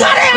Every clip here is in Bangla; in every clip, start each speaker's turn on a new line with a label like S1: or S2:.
S1: সারিয়া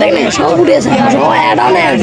S2: দেখ না সব উঠে আছে সব অ্যাড অন অ্যাড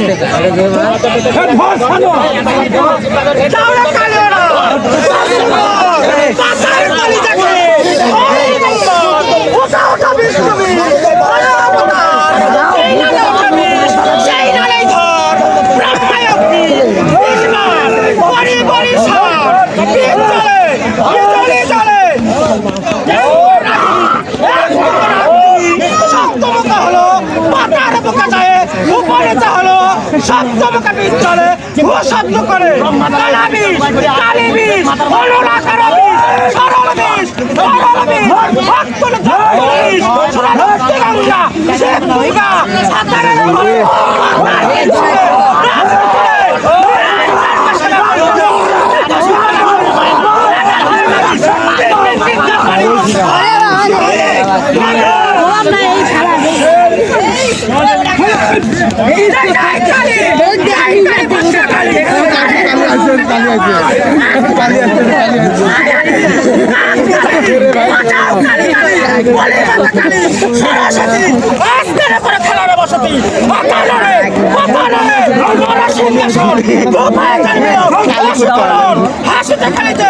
S1: সপ্তমকা বীজ চলে ও শব্দ করে কালা বীজ কালী বীজ অনুরাকার হাসিতে খেলিতে।